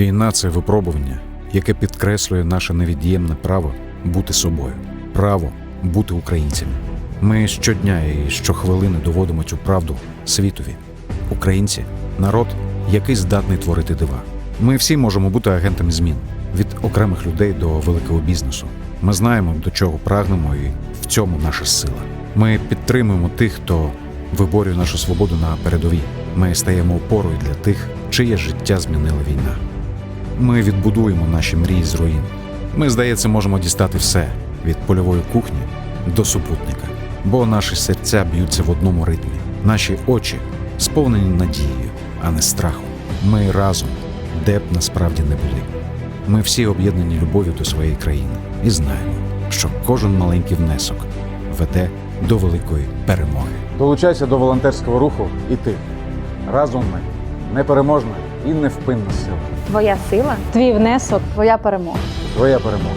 Війна це випробування, яке підкреслює наше невід'ємне право бути собою, право бути українцями. Ми щодня і щохвилини доводимо цю правду світові. Українці народ, який здатний творити дива. Ми всі можемо бути агентами змін від окремих людей до великого бізнесу. Ми знаємо, до чого прагнемо, і в цьому наша сила. Ми підтримуємо тих, хто виборює нашу свободу на передовій. Ми стаємо опорою для тих, чиє життя змінила війна. Ми відбудуємо наші мрії з руїн. Ми, здається, можемо дістати все від польової кухні до супутника, бо наші серця б'ються в одному ритмі, наші очі сповнені надією, а не страхом. Ми разом, де б насправді не були. Ми всі об'єднані любов'ю до своєї країни і знаємо, що кожен маленький внесок веде до великої перемоги. Долучайся до волонтерського руху і ти. Разом ми непереможна і невпинна сила. Твоя сила Твій внесок твоя перемога. Твоя перемога.